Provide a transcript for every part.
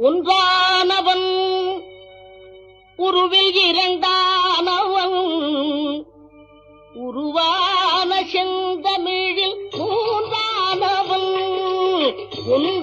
ஒன்றானவன் உருவில் இரண்டானவன் உருவான செந்தமிழில் மூன்றானவன். ஒன்றானவன்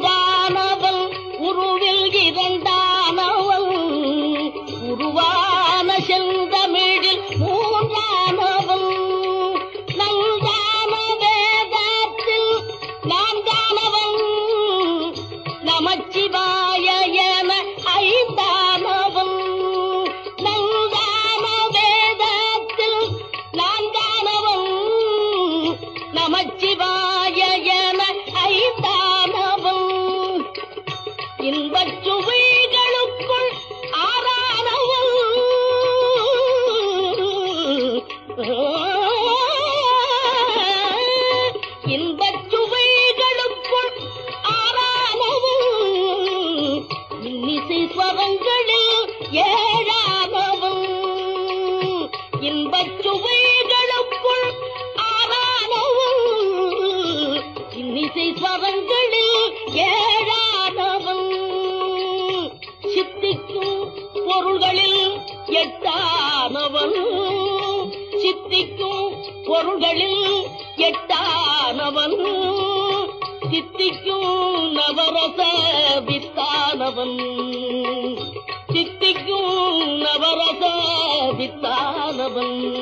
இன்னிசை ஏழாகவும் இன்பச் சுவைகளுக்குள் ஆறானவும் இன்னிசை பவங்களில் ஏழானவன் சித்திக்கும் பொருள்களில் எட்டானவன். சித்திக்கும் பொருள்களில் எட்டானவன். சித்திக்கும் நவரச வித்தானவன். சித்திக்கும் நவரச வித்தானவன்.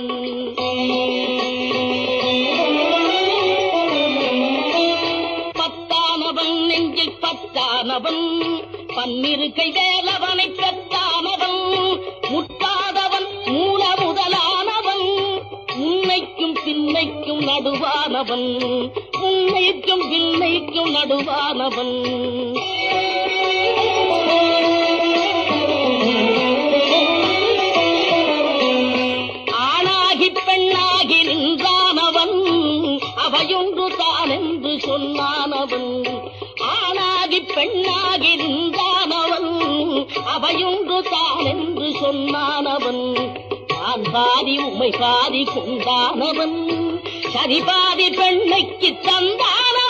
பத்தானவன் நெஞ்சில் பத்தானவன். பன்னிருக்கை வேலவனை பெற்றானவன் நடுவானவன். உன்னைக்கும் பின்னைக்கும் நடுவானவன். ஆணாகி பெண்ணாகி நின்றானவன். அவையொன்று தான் என்று சொன்னானவன். ஆணாகி பெண்ணாகி நின்றானவன். அவையொன்று தான் என்று சொன்னானவன். நான் பாதி உமை பாதி கொண்டானவன். சரிபாதி பெண்ணைக்கு தந்தான்